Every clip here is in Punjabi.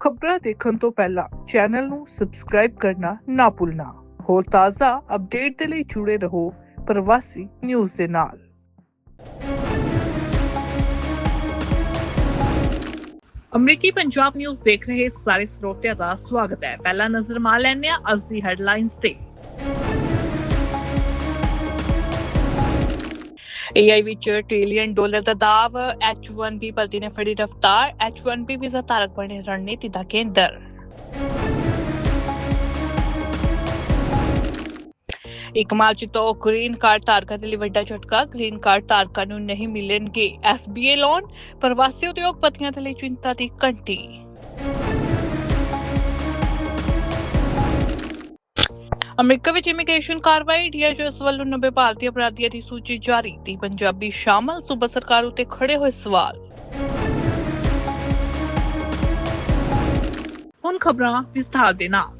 ਖਬਰਾਂ ਦੇਖਣ ਤੋਂ ਪਹਿਲਾਂ ਚੈਨਲ ਨੂੰ ਸਬਸਕ੍ਰਾਈਬ ਕਰਨਾ ਨਾ ਭੁੱਲਣਾ। ਹੋਰ ਤਾਜ਼ਾ ਅਪਡੇਟ ਦੇ ਲਈ ਜੁੜੇ ਰਹੋ ਪ੍ਰਵਾਸੀ ਨਿਊਜ਼ ਦੇ ਨਾਲ। ਅਮਰੀਕੀ ਪੰਜਾਬ ਨਿਊਜ਼ ਦੇਖ ਰਹੇ ਸਾਰੇ ਸਰੋਤਿਆਂ ਦਾ ਸਵਾਗਤ ਹੈ। ਪਹਿਲਾ ਨਜ਼ਰ ਮਾਰ ਲੈਂਦੇ ਹਾਂ। ਅੱਜ ਦੀ ਹੈਡਲਾਈਨਸ ਤੇ AI ਵਿੱਚ ਟ੍ਰਿਲੀਅਨ ਡਾਲਰ ਦਾ ਦਾਅਵ H1B ਭਰਤੀ ਨੇ ਫੜੀ ਰਫਤਾਰ H1B ਵੀਜ਼ਾ ਧਾਰਕ ਬਣੇ ਰਣਨੀਤੀ ਦਾ ਕੇਂਦਰ। ਇੱਕ ਮਾਰਚ ਤੋਂ ਗ੍ਰੀਨ ਕਾਰਡ ਧਾਰਕਾਂ ਦੇ ਲਈ ਵੱਡਾ ਝਟਕਾ ਗ੍ਰੀਨ ਕਾਰਡ ਧਾਰਕਾਂ ਨੂੰ ਨਹੀਂ ਮਿਲਣਗੇ। SBA ਲੋਨ ਪ੍ਰਵਾਸੀ ਉਦਯੋਗਪਤੀਆਂ ਦੇ ਲਈ ਚਿੰਤਾ ਦੀ ਘੰਟੀ। ਅਮਰੀਕਾ ਵਿੱਚ ਇਮੀਗ੍ਰੇਸ਼ਨ ਕਾਰਵਾਈ ਡੀਐਚਐਸ ਵੱਲੋਂ 90 ਭਾਰਤੀ ਅਪਰਾਧੀਆਂ ਦੀ ਸੂਚੀ ਜਾਰੀ ਦੀ ਪੰਜਾਬੀ ਸ਼ਾਮਲ ਸੂਬਾ ਸਰਕਾਰ ਉਤੇ ਖੜੇ ਹੋਏ ਸਵਾਲ। ਹੁਣ ਖਬਰਾਂ ਵਿਸਥਾਰ ਦੇ ਨਾਲ।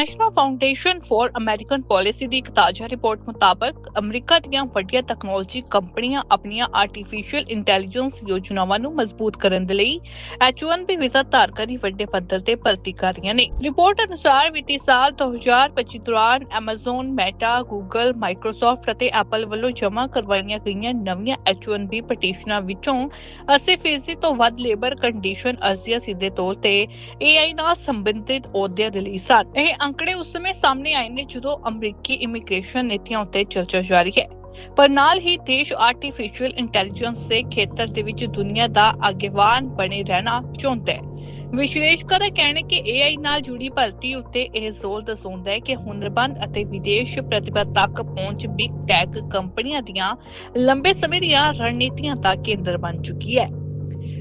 National Foundation for American Policy ਦੀ ਇੱਕ ਤਾਜ਼ਾ ਰਿਪੋਰਟ ਮੁਤਾਬਕ ਅਮਰੀਕਾ ਦੀਆਂ ਵੱਡੀਆਂ ਤਕਨਾਲੋਜੀ ਕੰਪਨੀਆਂ ਆਪਣੀਆਂ ਆਰਟੀਫੀਸ਼ੀਅਲ ਇੰਟੈਲੀਜੈਂਸ ਯੋਜਨਾਵਾਂ ਨੂੰ ਮਜ਼ਬੂਤ ਕਰਨ ਦੇ ਲਈ H1B ਵੀਜ਼ਾ ਧਾਰਕਾਂ ਦੀ ਵੱਡੇ ਪੱਧਰ ਤੇ ਭਰਤੀ ਕਰ ਰਹੀਆਂ ਨੇ। ਰਿਪੋਰਟ ਅਨੁਸਾਰ ਵਿੱਤੀ ਸਾਲ 2025 ਦੌਰਾਨ Amazon, Meta, Google, Microsoft ਅਤੇ Apple ਵੱਲੋਂ ਜਮ੍ਹਾਂ ਕਰਵਾਈਆਂ ਗਈਆਂ ਨਵੀਆਂ H1B ਪਟੀਸ਼ਨਾਂ ਵਿੱਚੋਂ 80% ਤੋਂ ਵੱਧ ਲੇਬਰ ਕੰਡੀਸ਼ਨ ਅਰਜ਼ੀਆਂ ਸਿੱਧੇ ਤੌਰ ਤੇ AI ਨਾਲ ਸੰਬੰਧਿਤ ਅਹੁਦਿਆਂ ਦੇ ਲਈ ਸਨ। ਇਹ ਅੰਕੜੇ ਉਸ ਸਮੇਂ ਸਾਹਮਣੇ ਆਏ ਨੇ ਜਦੋਂ ਅਮਰੀਕੀ ਇਮੀਗ੍ਰੇਸ਼ਨ ਨੀਤੀਆਂ ਉੱਤੇ ਚਰਚਾ ਜਾਰੀ ਹੈ। ਪਰ ਨਾਲ ਹੀ ਦੇਸ਼ ਆਰਟੀਫੀਸ਼ੀਅਲ ਇੰਟੈਲੀਜੈਂਸ ਦੇ ਖੇਤਰ ਦੇ ਵਿੱਚ ਦੁਨੀਆ ਦਾ ਅਗੇਵਾਨ ਬਣੇ ਰਹਿਣਾ ਚਾਹੁੰਦਾ ਹੈ। ਵਿਸ਼ਲੇਸ਼ਕਾਂ ਦਾ ਕਹਿਣਾ ਹੈ ਕਿ AI ਨਾਲ ਜੁੜੀ ਭਰਤੀ ਉੱਤੇ ਇਹ ਜ਼ੋਰ ਦਸਾਉਂਦਾ ਹੈ ਕਿ ਹੁਨਰਬੰਦ ਅਤੇ ਵਿਦੇਸ਼ ਪ੍ਰਤਿਭਾ ਤੱਕ ਪਹੁੰਚ ਬਿਗ ਟੈਕ ਕੰਪਨੀਆਂ ਦੀਆਂ ਲੰਬੇ ਸਮੇਂ ਦੀਆਂ ਰਣਨੀਤੀਆਂ ਦਾ ਕੇਂਦਰ ਬਣ ਚੁੱਕੀ ਹੈ।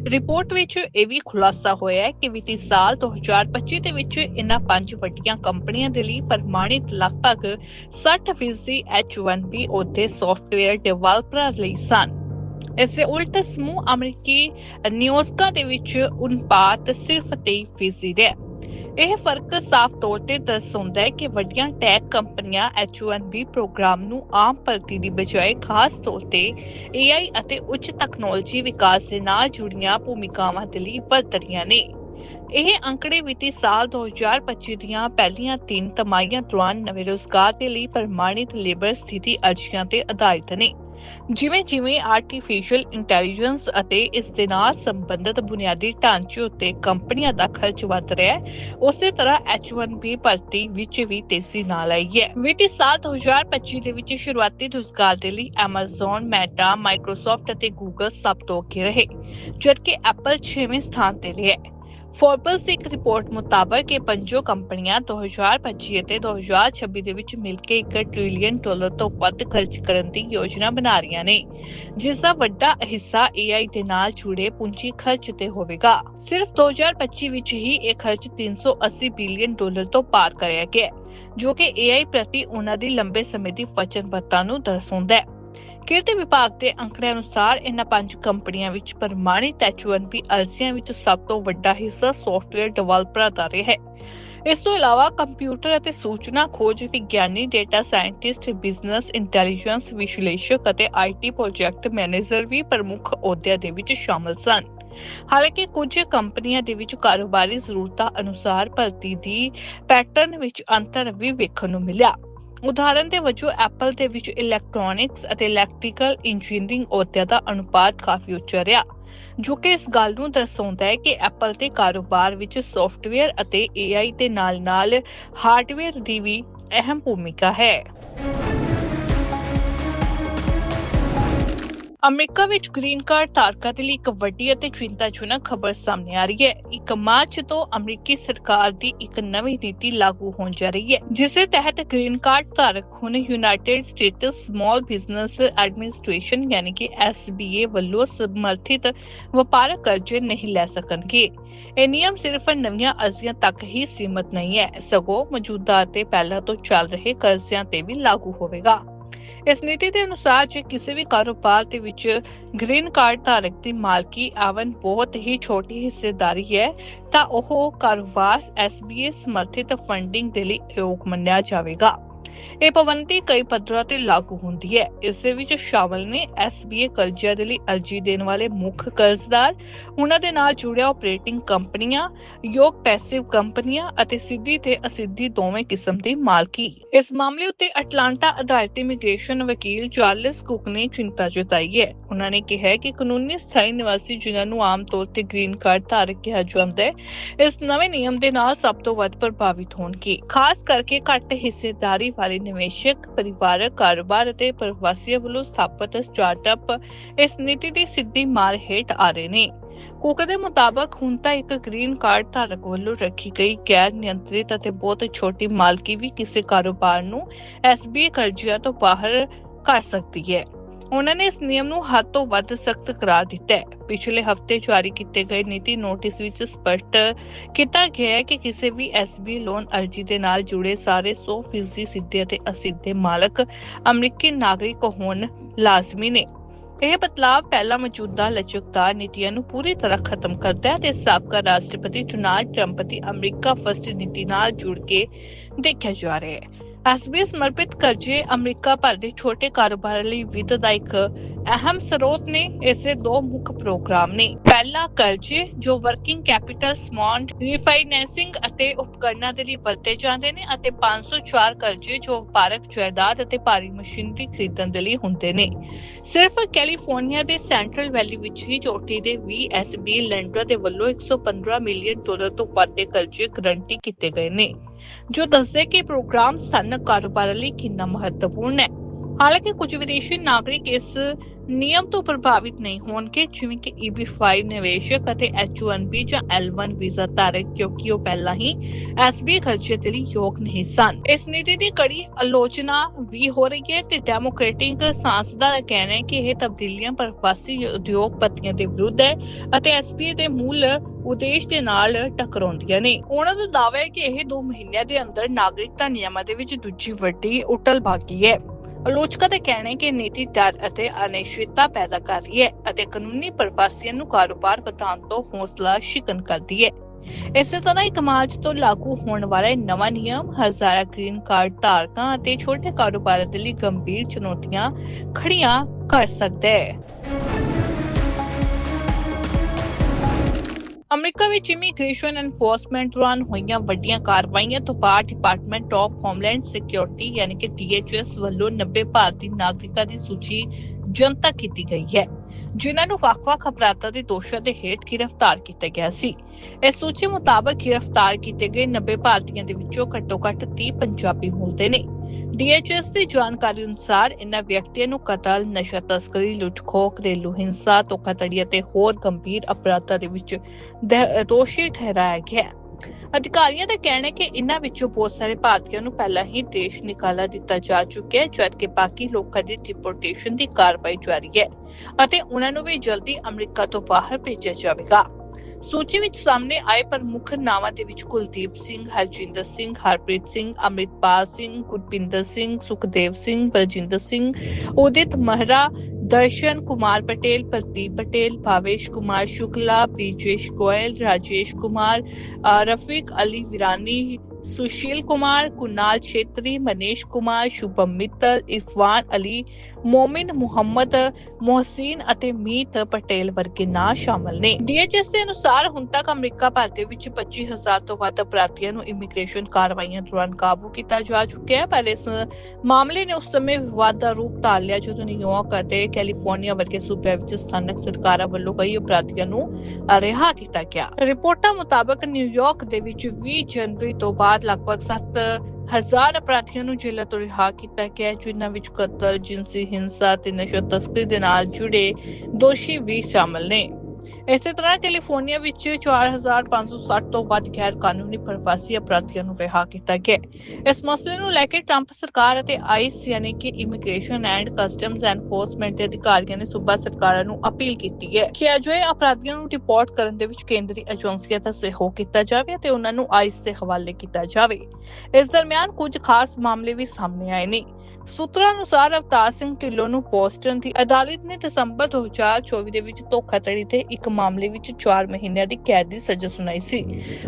ਰਿਪੋਰਟ ਵਿੱਚ ਇਹ ਵੀ ਖੁਲਾਸਾ ਹੋਇਆ ਹੈ ਕਿ ਵਿੱਤੀ ਸਾਲ 2025 ਦੇ ਵਿੱਚ ਇਨ੍ਹਾਂ ਪੰਜ ਵੱਡੀਆਂ ਕੰਪਨੀਆਂ ਦੇ ਲਈ ਪ੍ਰਮਾਣਿਤ ਲਗਭਗ 60% H1B ਅਹੁਦੇ ਸੌਫਟਵੇਅਰ ਡਿਵੈਲਪਰਾਂ ਲਈ ਸਨ। ਇਸ ਦੇ ਉਲਟ ਸਮੂਹ ਅਮਰੀਕੀ ਨਿਯੋਜਕਾਂ ਦੇ ਵਿੱਚ ਉਨਪਾਤ ਸਿਰਫ 23% ਹੈ ਇਹ ਫ਼ਰਕ ਸਾਫ਼ ਤੌਰ ਤੇ ਦਰਸਾਉਂਦਾ ਹੈ ਕਿ ਵੱਡੀਆਂ ਟੈਕ ਕੰਪਨੀਆਂ H1B ਪ੍ਰੋਗਰਾਮ ਨੂੰ ਆਮ ਭਰਤੀ ਦੀ ਬਜਾਏ ਖਾਸ ਤੌਰ ਤੇ AI ਅਤੇ ਉੱਚ ਤਕਨਾਲੋਜੀ ਵਿਕਾਸ ਦੇ ਨਾਲ ਜੁੜੀਆਂ ਭੂਮਿਕਾਵਾਂ ਦੇ ਲਈ ਵਰਤ ਨੇ। ਇਹ ਅੰਕੜੇ ਵਿੱਤੀ ਸਾਲ 2025 ਦੀਆਂ ਪਹਿਲੀਆਂ ਤਿੰਨ ਤਿਮਾਹੀਆਂ ਦੌਰਾਨ ਨਵੇਂ ਰੋਜ਼ਗਾਰ ਦੇ ਲਈ ਪ੍ਰਮਾਣਿਤ ਲੇਬਰ ਸਥਿਤੀ ਅਰਜ਼ੀਆਂ ਤੇ ਆਧਾਰਿਤ ਨੇ। ਜਿਵੇਂ ਜਿਵੇਂ ਆਰਟੀਫੀਸ਼ੀਅਲ ਇੰਟੈਲੀਜੈਂਸ ਅਤੇ ਇਸ ਦੇ ਨਾਲ ਸੰਬੰਧਿਤ ਬੁਨਿਆਦੀ ਢਾਂਚੇ ਉੱਤੇ ਕੰਪਨੀਆਂ ਦਾ ਖਰਚ ਵੱਧ ਰਿਹਾ ਹੈ ਉਸੇ ਤਰ੍ਹਾਂ H1B ਭਰਤੀ ਵਿੱਚ ਵੀ ਤੇਜ਼ੀ ਨਾਲ ਆਈ ਹੈ। ਵਿੱਤੀ ਸਾਲ 2025 ਦੇ ਵਿੱਚ ਸ਼ੁਰੂਆਤੀ ਰੁਜ਼ਗਾਰ ਦੇ ਲਈ Amazon, Meta, Microsoft ਅਤੇ Google ਸਭ ਤੋਂ ਅੱਗੇ ਰਹੇ ਜਦਕਿ Apple 6ਵੇਂ ਸਥਾਨ ਤੇ ਰਿਹਾ ਹੈ। ਫੋਰਬਸ ਦੀ ਇੱਕ ਰਿਪੋਰਟ ਮੁਤਾਬਕ ਇਹ ਪੰਜੋ ਕੰਪਨੀਆਂ 2025 ਅਤੇ 2026 ਦੇ ਵਿੱਚ ਮਿਲ ਕੇ 1 ਟ੍ਰਿਲੀਅਨ ਡਾਲਰ ਤੋਂ ਵੱਧ ਖਰਚ ਕਰਨ ਦੀ ਯੋਜਨਾ ਬਣਾ ਰਹੀਆਂ ਨੇ, ਜਿਸ ਦਾ ਵੱਡਾ ਹਿੱਸਾ AI ਦੇ ਨਾਲ ਜੁੜੇ ਪੂੰਜੀ ਖਰਚ ਤੇ ਹੋਵੇਗਾ। ਸਿਰਫ 2025 ਵਿੱਚ ਹੀ ਇਹ ਖਰਚ 380 ਬਿਲੀਅਨ ਡਾਲਰ ਤੋਂ ਪਾਰ ਕਰਿਆ ਗਿਆ ਜੋ ਕਿ AI ਪ੍ਰਤੀ ਉਹਨਾਂ ਦੀ ਲੰਬੇ ਸਮੇਂ ਦੀ ਵਚਨਬੱਧਤਾ ਨੂੰ ਦਰਸਾਉਂਦਾ ਹੈ। ਕਿਰਤੀ ਵਿਭਾਗ ਦੇ ਅੰਕੜਿਆਂ ਅਨੁਸਾਰ ਇਹਨਾਂ ਪੰਜ ਕੰਪਨੀਆਂ ਵਿੱਚ ਪ੍ਰਮਾਣਿਤ H1B ਅਰਜ਼ੀਆਂ ਵਿੱਚ ਸਭ ਤੋਂ ਵੱਡਾ ਹਿੱਸਾ ਸੌਫਟਵੇਅਰ ਡਿਵੈਲਪਰਾਂ ਦਾ ਰਿਹਾ ਹੈ। ਇਸ ਤੋਂ ਇਲਾਵਾ ਕੰਪਿਊਟਰ ਅਤੇ ਸੂਚਨਾ ਖੋਜ ਵਿਗਿਆਨੀ ਡਾਟਾ ਸਾਇੰਟਿਸਟ ਬਿਜ਼ਨਸ ਇੰਟੈਲੀਜੈਂਸ ਵਿਸ਼ਲੇਸ਼ਕ ਅਤੇ ਆਈਟੀ ਪ੍ਰੋਜੈਕਟ ਮੈਨੇਜਰ ਵੀ ਪ੍ਰਮੁੱਖ ਅਹੁਦਿਆਂ ਦੇ ਵਿੱਚ ਸ਼ਾਮਲ ਸਨ। ਹਾਲਾਂਕਿ ਕੁਝ ਕੰਪਨੀਆਂ ਦੇ ਵਿੱਚ ਕਾਰੋਬਾਰੀ ਜ਼ਰੂਰਤਾਂ ਅਨੁਸਾਰ ਭਰਤੀ ਦੀ ਪੈਟਰਨ ਵਿੱਚ ਅੰਤਰ ਵੀ ਵੇਖਣ ਨੂੰ ਮਿਲਿਆ। ਉਦਾਹਰਨ ਦੇ ਵਜੋਂ ਐਪਲ ਦੇ ਵਿੱਚ ਇਲੈਕਟ੍ਰੋਨਿਕਸ ਅਤੇ ਇਲੈਕਟ੍ਰੀਕਲ ਇੰਜੀਨੀਅਰਿੰਗ ਅਹੁਦਿਆਂ ਦਾ ਅਨੁਪਾਤ ਕਾਫੀ ਉੱਚਾ ਰਿਹਾ, ਜੋ ਕਿ ਇਸ ਗੱਲ ਨੂੰ ਦਰਸਾਉਂਦਾ ਹੈ ਕਿ ਐਪਲ ਦੇ ਕਾਰੋਬਾਰ ਵਿੱਚ ਸੌਫਟਵੇਅਰ ਅਤੇ AI ਦੇ ਨਾਲ-ਨਾਲ ਹਾਰਡਵੇਅਰ ਦੀ ਵੀ ਅਹਿਮ ਭੂਮਿਕਾ ਹੈ। ਅਮਰੀਕਾ ਵਿੱਚ ਗ੍ਰੀਨ ਕਾਰਡ ਧਾਰਕਾਂ ਦੇ ਲਈ ਇੱਕ ਵੱਡੀ ਅਤੇ ਚਿੰਤਾਜਨਕ ਖਬਰ ਸਾਹਮਣੇ ਆ ਰਹੀ ਹੈ। ਇੱਕ ਮਾਰਚ ਤੋਂ ਅਮਰੀਕੀ ਸਰਕਾਰ ਦੀ ਇੱਕ ਨਵੀਂ ਨੀਤੀ ਲਾਗੂ ਹੋਣ ਜਾ ਰਹੀ ਹੈ ਜਿਸ ਦੇ ਤਹਿਤ ਗ੍ਰੀਨ ਕਾਰਡ ਧਾਰਕ ਹੁਣ United States Small Business Administration ਯਾਨੀ ਕਿ SBA ਵੱਲੋਂ ਸਮਰਥਿਤ ਵਪਾਰਕ ਕਰਜ਼ੇ ਨਹੀਂ ਲੈ ਸਕਣਗੇ। ਇਹ ਨਿਯਮ ਸਿਰਫ ਨਵੀਆਂ ਅਰਜ਼ੀਆਂ ਤੱਕ ਹੀ ਸੀਮਤ ਨਹੀਂ ਹੈ। ਸਗੋਂ ਮੌਜੂਦਾ ਅਤੇ ਪਹਿਲਾਂ ਤੋਂ ਚੱਲ ਰਹੇ ਕਰਜ਼ਿਆਂ ਤੇ ਵੀ ਲਾਗੂ ਹੋਵੇਗਾ। ਇਸ ਨੀਤੀ ਦੇ ਅਨੁਸਾਰ ਜੇ ਕਿਸੇ ਵੀ ਕਾਰੋਬਾਰ ਦੇ ਵਿੱਚ ਗ੍ਰੀਨ ਕਾਰਡ ਧਾਰਕ ਦੀ ਮਾਲਕੀ ਆਵਨ ਬਹੁਤ ਹੀ ਛੋਟੀ ਹਿੱਸੇਦਾਰੀ ਹੈ, ਤਾਂ ਉਹ ਕਾਰੋਬਾਰ SBA ਸਮਰਥਿਤ ਫੰਡਿੰਗ ਦੇ ਲਈ ਯੋਗ ਮੰਨਿਆ ਜਾਵੇਗਾ। ਇਹ ਪਾਬੰਦੀ ਕਈ ਪੱਧਰਾਂ ਤੇ ਲਾਗੂ ਹੁੰਦੀ ਹੈ। ਇਸ ਦੇ ਵਿੱਚ ਸ਼ਾਮਲ ਨੇ SBA ਕਰਜ਼ਿਆਂ ਦੇ ਲਈ ਅਰਜ਼ੀ ਦੇਣ ਵਾਲੇ ਮੁੱਖ ਕਰਜ਼ਦਾਰ, ਉਹਨਾਂ ਦੇ ਨਾਲ ਜੁੜਿਆ ਆਪਰੇਟਿੰਗ ਕੰਪਨੀਆਂ, ਯੋਗ ਪੈਸਿਵ ਕੰਪਨੀਆਂ ਅਤੇ ਸਿੱਧੀ ਤੇ ਅਸਿੱਧੀ ਦੋਵੇਂ ਕਿਸਮ ਦੀ ਮਾਲਕੀ। ਇਸ ਮਾਮਲੇ ਉੱਤੇ ਅਟਲਾਂਟਾ ਅਦਾਲਤ ਇਮੀਗ੍ਰੇਸ਼ਨ ਵਕੀਲ ਚਾਰਲਸ ਕੁਕ ਨੇ ਚਿੰਤਾ ਜਤਾਈ ਹੈ। ਉਹਨਾਂ ਨੇ ਕਿਹਾ ਕਿ ਕਾਨੂੰਨੀ ਸਥਾਈ ਨਿਵਾਸੀ ਜਿਨ੍ਹਾਂ ਨੂੰ ਆਮ ਤੌਰ ਤੇ ਗ੍ਰੀਨ ਕਾਰਡ ਧਾਰਕ ਕਿਹਾ ਜਾਂਦਾ ਹੈ, ਇਸ ਨਵੇਂ ਨਿਯਮ ਦੇ ਨਾਲ ਸਭ ਤੋਂ ਵੱਧ ਪ੍ਰਭਾਵਿਤ ਹੋਣਗੇ। ਖਾਸ ਕਰਕੇ ਘੱਟ ਹਿੱਸੇਦਾਰੀ ਵਾਲੇ ਨਿਵੇਸ਼ਕ, ਪਰਿਵਾਰਕ ਕਾਰੋਬਾਰ ਅਤੇ ਪ੍ਰਵਾਸੀਆਂ ਵੱਲੋਂ ਸਥਾਪਿਤ ਸਟਾਰਟਅਪ ਇਸ ਨੀਤੀ ਦੀ ਸਿੱਧੀ ਮਾਰ ਹੇਠ ਆ ਰਹੇ ਨੇ। ਕੁਕ ਦੇ ਮੁਤਾਬਕ ਹੁਣ ਤਾਂ ਇੱਕ ਗ੍ਰੀਨ ਕਾਰਡ ਧਾਰਕ ਵੱਲੋਂ ਰੱਖੀ ਗਈ ਗੈਰ ਨਿਯੰਤਰਿਤ ਅਤੇ ਬਹੁਤ ਛੋਟੀ ਮਾਲਕੀ ਵੀ ਕਿਸੇ ਕਾਰੋਬਾਰ ਨੂੰ ਐਸਬੀਏ ਕਰਜ਼ਿਆਂ ਤੋਂ ਬਾਹਰ ਕਰ ਸਕਦੀ ਹੈ। ਉਹਨਾਂ ਨੇ ਇਸ ਨਿਯਮ ਨੂੰ ਹੱਦ ਤੋਂ ਵੱਧ ਸਖਤ ਕਰਾ ਦਿੱਤਾ ਹੈ। ਪਿਛਲੇ ਹਫ਼ਤੇ ਜਾਰੀ ਕੀਤੇ ਗਏ ਨੀਤੀ ਨੋਟਿਸ ਵਿੱਚ ਸਪਸ਼ਟ ਕੀਤਾ ਗਿਆ ਹੈ ਕਿ ਕਿਸੇ ਵੀ ਐਸਬੀ ਲੋਨ ਅਰਜੀ ਦੇ ਨਾਲ ਜੁੜੇ ਸਾਰੇ 100% ਸਿੱਧੇ ਅਤੇ ਅਸਿੱਧੇ ਮਾਲਕ ਅਮਰੀਕੀ ਨਾਗਰਿਕ ਹੋਣ ਲਾਜ਼ਮੀ ਨੇ। ਇਹ ਬਦਲਾਅ ਪਹਿਲਾਂ ਮੌਜੂਦਾ ਲਚਕਦਾਰ ਨੀਤੀਆਂ ਨੂੰ ਪੂਰੀ ਤਰ੍ਹਾਂ ਖਤਮ ਕਰਦਾ ਹੈ ਤੇ ਸਾਬਕਾ ਰਾਸ਼ਟਰਪਤੀ ਡੋਨਾਲਡ ਟਰੰਪ ਦੀ ਅਮਰੀਕਾ ਫਸਟ ਨੀਤੀ ਨਾਲ ਜੁੜ ਕੇ ਦੇਖਿਆ ਜਾ ਰਿਹਾ ਹੈ। ਐਸਬੀ ਸਮਰਪਿਤ ਕਰਜ਼ੇ ਅਮਰੀਕਾ ਭਰ ਦੇ ਛੋਟੇ ਕਾਰੋਬਾਰਾਂ ਲਈ ਵਿੱਤ ਦਾ ਇੱਕ ਅਹਿਮ ਸਰੋਤ ਨੇ, ਇਸੇ ਦੋ ਮੁੱਖ ਪ੍ਰੋਗਰਾਮ ਨੇ। ਪਹਿਲਾ ਕਰਜ਼ੇ, ਜੋ ਵਰਕਿੰਗ ਕੈਪੀਟਲ ਸਮਾਲ ਰੀਫਾਈਨੈਂਸਿੰਗ ਅਤੇ ਉਪਕਰਨਾਂ ਦੇ ਲਈ ਵਰਤੇ ਜਾਂਦੇ ਨੇ ਅਤੇ 504 ਕਰਜ਼ੇ, ਜੋ ਵਪਾਰਕ ਜਾਇਦਾਦ ਅਤੇ ਭਾਰੀ ਮਸ਼ੀਨਰੀ ਖਰੀਦਣ ਦੇ ਲਈ ਹੁੰਦੇ ਨੇ। ਸਿਰਫ ਕੈਲੀਫੋਰਨੀਆ ਦੇ ਸੈਂਟਰਲ ਵੈਲੀ ਵਿੱਚ ਹੀ ਚੋਟੀ ਦੇ 20 ਐਸਬੀ ਲੈਂਡਰ ਦੇ ਵੱਲੋਂ 115 ਮਿਲੀਅਨ ਡਾਲਰ ਤੋਂ ਵੱਧ ਦੇ ਕਰਜ਼ੇ ਗਰੰਟੀ ਕੀਤੇ ਗਏ ਨੇ। ਜੋ ਦੱਸਦੇ ਕਿ ਪ੍ਰੋਗਰਾਮ ਸਥਾਨਕ ਕਾਰੋਬਾਰਾਂ ਲਈ ਕਿੰਨਾ ਮਹੱਤਵਪੂਰਨ ਹੈ। ਹਾਲਾਂਕਿ ਕੁਝ ਵਿਦੇਸ਼ੀ ਨਾਗਰਿਕ ਇਸ ਨਿਯਮ ਤੋਂ ਪ੍ਰਭਾਵਿਤ ਨਹੀਂ ਹੋਣਗੇ, ਜਿਵੇਂ ਕਿ EB5 ਨਿਵੇਸ਼ਕ ਅਤੇ H1B ਜਾਂ L1 ਵੀਜ਼ਾ ਧਾਰਕ, ਕਿਉਂਕਿ ਉਹ ਪਹਿਲਾਂ ਹੀ SB ਖਰਚੇ ਦੇ ਲਈ ਯੋਗ ਨਹੀਂ ਸਨ। ਇਸ ਨੀਤੀ ਦੀ ਕੜੀ ਆਲੋਚਨਾ ਵੀ ਹੋ ਰਹੀ ਹੈ ਤੇ ਡੈਮੋਕ੍ਰੈਟਿਕ ਸਾਂਸਦਾਂ ਦਾ ਕਹਿਣਾ ਹੈ ਕਿ ਇਹ ਤਬਦੀਲੀਆਂ ਪ੍ਰਵਾਸੀ ਉਦਯੋਗਪਤੀਆਂ ਦੇ ਵਿਰੁੱਧ ਹੈ ਅਤੇ ਐਸਪੀ ਦੇ ਮੂਲ ਉਦੇਸ਼ ਦੇ ਨਾਲ ਟਕਰਾਉਂਦੀਆਂ ਨੇ। ਉਹਨਾਂ ਦਾ ਦਾਅਵਾ ਹੈ ਕਿ ਇਹ 2 ਮਹੀਨਿਆਂ ਦੇ ਅੰਦਰ ਨਾਗਰਿਕਤਾ ਨਿਯਮਾਂ ਦੇ ਵਿੱਚ ਦੂਜੀ ਵੱਡੀ ਉਟਲ ਬਾਕੀ ਹੈ। ਆਲੋਚਕਾਂ ਦਾ ਕਹਿਣਾ ਹੈ ਕਿ ਨੀਤੀ ਡਰ ਅਤੇ ਅਨਿਸ਼ਚਿਤਤਾ ਪੈਦਾ ਕਰ ਰਹੀ ਹੈ ਅਤੇ ਕਾਨੂੰਨੀ ਪ੍ਰਵਾਸੀਆਂ ਨੂੰ ਕਾਰੋਬਾਰ ਵਧਾਉਣ ਤੋਂ ਹੌਸਲਾ ਸ਼ਿਕਨ ਕਰਦੀ ਹੈ। ਇਸੇ ਤਰ੍ਹਾਂ ਇੱਕ ਮਾਰਚ ਤੋਂ ਲਾਗੂ ਹੋਣ ਵਾਲਾ ਨਵਾਂ ਨਿਯਮ, ਹਜ਼ਾਰਾਂ ਗ੍ਰੀਨ ਕਾਰਡ ਧਾਰਕਾਂ ਅਤੇ ਛੋਟੇ ਕਾਰੋਬਾਰਾਂ ਦੇ ਲਈ ਗੰਭੀਰ ਚੁਣੌਤੀਆਂ ਖੜੀਆਂ ਕਰ ਸਕਦਾ ਹੈ। ਅਮਰੀਕਾ ਵਿੱਚ ਇਮੀਗ੍ਰੇਸ਼ਨ ਐਨਫੋਰਸਮੈਂਟ ਦੌਰਾਨ ਹੋਈਆਂ ਵੱਡੀਆਂ ਕਾਰਵਾਈਆਂ ਤੋਂ ਬਾਅਦ ਡਿਪਾਰਟਮੈਂਟ ਆਫ ਹੋਮਲੈਂਡ ਸਿਕਿਉਰਿਟੀ ਯਾਨੀ ਕਿ DHS ਵੱਲੋਂ 90 ਭਾਰਤੀ ਨਾਗਰਿਕਾਂ ਦੀ ਸੂਚੀ ਜਨਤਕ ਕੀਤੀ ਗਈ ਹੈ। ਜਿਨ੍ਹਾਂ ਨੂੰ ਵੱਖ-ਵੱਖ ਅਪਰਾਧਾਂ ਦੇ ਦੋਸ਼ਾਂ ਦੇ ਹੇਠ ਗ੍ਰਿਫਤਾਰ ਕੀਤਾ ਗਿਆ ਸੀ ਇਸ ਸੂਚੀ ਮੁਤਾਬਕ ਗ੍ਰਿਫਤਾਰ ਕੀਤੇ ਗਏ 90 ਭਾਰਤੀਆਂ ਦੇ ਵਿੱਚੋਂ ਘੱਟੋ-ਘੱਟ 30 ਪੰਜਾਬੀ ਮੂਲ ਦੇ ਨੇ DHS ਦੀ ਜਾਣਕਾਰੀ ਅਨੁਸਾਰ ਇਨ੍ਹਾਂ ਵਿਅਕਤੀਆਂ ਨੂੰ ਕਤਲ, ਨਸ਼ਾ ਤਸਕਰੀ, ਲੁੱਟ-ਖੋਹ, ਘਰੇਲੂ ਹਿੰਸਾ, ਧੋਖਾਧੜੀ ਅਤੇ ਹੋਰ ਗੰਭੀਰ ਅਪਰਾਧਾਂ ਦੇ ਵਿੱਚ ਦੋਸ਼ੀ ਠਹਿਰਾਇਆ ਗਿਆ ਹੈ। ਅਧਿਕਾਰੀਆਂ ਦਾ ਕਹਿਣਾ ਹੈ ਕਿ ਇਨ੍ਹਾਂ ਵਿੱਚੋਂ ਬਹੁਤ ਸਾਰੇ ਭਾਰਤੀਆਂ ਨੂੰ ਪਹਿਲਾਂ ਹੀ ਦੇਸ਼ ਨਿਕਾਲਾ ਦਿੱਤਾ ਜਾ ਚੁੱਕਿਆ ਹੈ ਜਦਕਿ ਬਾਕੀ ਲੋਕਾਂ ਦੀ ਡਿਪੋਰਟੇਸ਼ਨ ਦੀ ਕਾਰਵਾਈ ਜਾਰੀ ਹੈ ਅਤੇ ਉਹਨਾਂ ਨੂੰ ਵੀ ਜਲਦੀ ਅਮਰੀਕਾ ਤੋਂ ਬਾਹਰ ਭੇਜਿਆ ਜਾਵੇਗਾ। ਸੂਚੀ ਵਿੱਚ ਸਾਹਮਣੇ ਆਏ ਪ੍ਰਮੁੱਖ ਨਾਵਾਂ ਦੇ ਵਿੱਚ ਕੁਲਦੀਪ ਸਿੰਘ, ਹਰਜਿੰਦਰ ਸਿੰਘ, ਹਰਪ੍ਰੀਤ ਸਿੰਘ, ਅਮਰਿਤਪਾਲ ਸਿੰਘ, ਗੁਰਪਿੰਦਰ ਸਿੰਘ, ਸੁਖਦੇਵ ਸਿੰਘ, ਬਲਜਿੰਦਰ ਸਿੰਘ, ਉਦਿਤ ਮਹਿਰਾ, दर्शन कुमार पटेल, प्रदीप पटेल, भावेश कुमार शुक्ला, ब्रिजेश गोयल, राजेश कुमार रफीक अली वीरानी, सुशील कुमार, कुणाल छेत्री, मनीष कुमार, शुभम मित्तल, इरफान अली ਮੋਮਿਨ ਮੁਹੰਮਦ, ਮੋਹਸੀਨ ਅਤੇ ਮੀਤ ਪਟੇਲ ਵਰਗੇ ਨਾਂ ਸ਼ਾਮਲ ਨੇ। ਡੀਐਚਐਸ ਦੇ ਅਨੁਸਾਰ ਹੁਣ ਤੱਕ ਅਮਰੀਕਾ ਭਰ ਵਿੱਚ 25000 ਤੋਂ ਵੱਧ ਅਪਰਾਧੀਆਂ ਨੂੰ ਇਮੀਗ੍ਰੇਸ਼ਨ ਕਾਰਵਾਈਆਂ ਦੌਰਾਨ ਕਾਬੂ ਕੀਤਾ ਜਾ ਚੁੱਕਿਆ ਹੈ ਪਰ ਇਸ ਮਾਮਲੇ ਨੇ ਉਸ ਸਮੇਂ ਵਿਵਾਦ ਦਾ ਰੂਪ ਧਾਰ ਲਿਆ ਜਦੋਂ ਨਿਊਯਾਰਕ ਅਤੇ ਕੈਲੀਫੋਰਨੀਆ ਵਰਗੇ ਸੂਬਿਆਂ ਵਿੱਚ ਸਥਾਨਕ ਸਰਕਾਰਾਂ ਵੱਲੋਂ ਕਈ ਅਪਰਾਧੀਆਂ ਨੂੰ ਰਿਹਾ ਕੀਤਾ ਗਿਆ। ਰਿਪੋਰਟਾਂ ਮੁਤਾਬਕ ਨਿਊਯਾਰਕ ਦੇ ਵਿੱਚ 20 ਜਨਵਰੀ ਤੋਂ ਬਾਅਦ ਲਗਭਗ 7 ਹਜ਼ਾਰ ਅਪਰਾਧੀਆਂ ਨੂੰ ਜੇਲ੍ਹਾਂ ਤੋਂ ਰਿਹਾ ਕੀਤਾ ਗਿਆ ਜਿਨ੍ਹਾਂ ਵਿੱਚ ਕਤਲ, ਜਿਨਸੀ ਹਿੰਸਾ ਤੇ ਨਸ਼ਾ ਤਸਕਰੀ ਦੇ ਨਾਲ ਜੁੜੇ ਦੋਸ਼ੀ ਵੀ ਸ਼ਾਮਲ ਨੇ। ਇਸੇ ਤਰ੍ਹਾਂ ਕੈਲੀਫੋਰਨੀਆ ਵਿੱਚ 4560 ਤੋਂ ਵੱਧ ਗੈਰ ਕਾਨੂੰਨੀ ਪ੍ਰਵਾਸੀ ਅਪਰਾਧੀਆਂ ਨੂੰ ਰਿਹਾ ਕੀਤਾ ਗਿਆ। ਇਸ ਮਸਲੇ ਨੂੰ ਲੈ ਕੇ ਟਰੰਪ ਸਰਕਾਰ ਅਤੇ ਆਈਸ ਯਾਨੀ ਕਿ ਇਮੀਗ੍ਰੇਸ਼ਨ ਐਂਡ ਕਸਟਮਜ਼ ਐਨਫੋਰਸਮੈਂਟ ਦੇ ਅਧਿਕਾਰੀਆਂ ਨੇ ਸੂਬਾ ਸਰਕਾਰਾਂ ਨੂੰ ਅਪੀਲ ਕੀਤੀ ਹੈ ਕਿ ਅਜਿਹੇ ਅਪਰਾਧੀਆਂ ਨੂੰ ਰਿਪੋਰਟ ਕਰਨ ਦੇ ਵਿੱਚ ਕੇਂਦਰੀ ਏਜੰਸੀਆਂ ਦਾ ਸਹਿਯੋਗ ਕੀਤਾ ਜਾਵੇ ਅਤੇ ਉਹਨਾਂ ਨੂੰ ਆਈਸ ਦੇ ਹਵਾਲੇ ਕੀਤਾ ਜਾਵੇ। ਇਸ ਦਰਮਿਆਨ ਕੁਝ ਖਾਸ ਮਾਮਲੇ ਵੀ ਸਾਹਮਣੇ ਆਏ ਨੇ। ਸੂਤਰਾਂ ਅਨੁਸਾਰ ਅਵਤਾਰ ਸਿੰਘ ਢਿੱਲੋਂ ਨੂੰ ਬੋਸਟਨ ਦੀ ਅਦਾਲਤ ਨੇ ਦਸੰਬਰ 2024 ਦੇ ਵਿੱਚ ਧੋਖਾਧੜੀ ਤੇ ਇੱਕ ਮਾਮਲੇ ਵਿੱਚ 4 ਮਹੀਨਿਆਂ ਦੀ ਕੈਦ ਦੀ ਸਜ਼ਾ ਸੁਣਾਈ ਸੀ।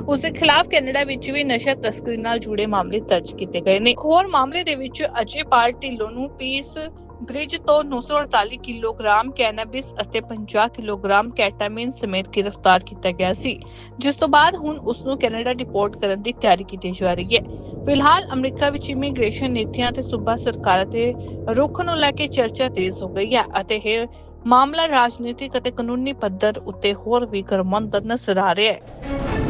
ਉਸ ਦੇ ਖਿਲਾਫ ਕੈਨੇਡਾ ਵਿੱਚ ਵੀ ਨਸ਼ਾ ਤਸਕਰੀ ਨਾਲ ਜੁੜੇ ਮਾਮਲੇ ਦਰਜ ਕੀਤੇ ਗਏ ਨੇ। ਹੋਰ ਮਾਮਲੇ ਦੇ ਵਿੱਚ ਅਜੇ ਪਾਲ ਢਿੱਲੋਂ ਨੂੰ ਪੀਸ ਬ੍ਰਿਜ ਤੋਂ 948 ਕਿਲੋਗ੍ਰਾਮ ਕੈਨਾਬਿਸ ਅਤੇ 50 ਕਿਲੋਗ੍ਰਾਮ ਕੈਟਾਮਿਨ ਸਮੇਤ ਗ੍ਰਿਫਤਾਰ ਕੀਤਾ ਗਿਆ ਸੀ, ਜਿਸ ਤੋਂ ਬਾਅਦ ਹੁਣ ਉਸ ਨੂੰ ਕੈਨੇਡਾ ਡਿਪੋਰਟ ਕਰਨ ਦੀ ਤਿਆਰੀ ਕੀਤੀ ਜਾ ਰਹੀ ਹੈ। ਫਿਲਹਾਲ ਅਮਰੀਕਾ ਵਿੱਚ ਇਮੀਗ੍ਰੇਸ਼ਨ ਨੀਤੀਆਂ ਤੇ ਸੂਬਾ ਸਰਕਾਰਾਂ ਦੇ ਰੁਖ ਨੂੰ ਲੈ ਕੇ ਚਰਚਾ ਤੇਜ਼ ਹੋ ਗਈ ਹੈ ਅਤੇ ਇਹ ਮਾਮਲਾ ਰਾਜਨੀਤਿਕ ਅਤੇ ਕਾਨੂੰਨੀ ਪੱਧਰ ਉੱਤੇ ਹੋਰ ਵੀ ਗਰਮਾਉਂਦਾ ਨਜ਼ਰ ਆ ਰਿਹਾ ਹੈ।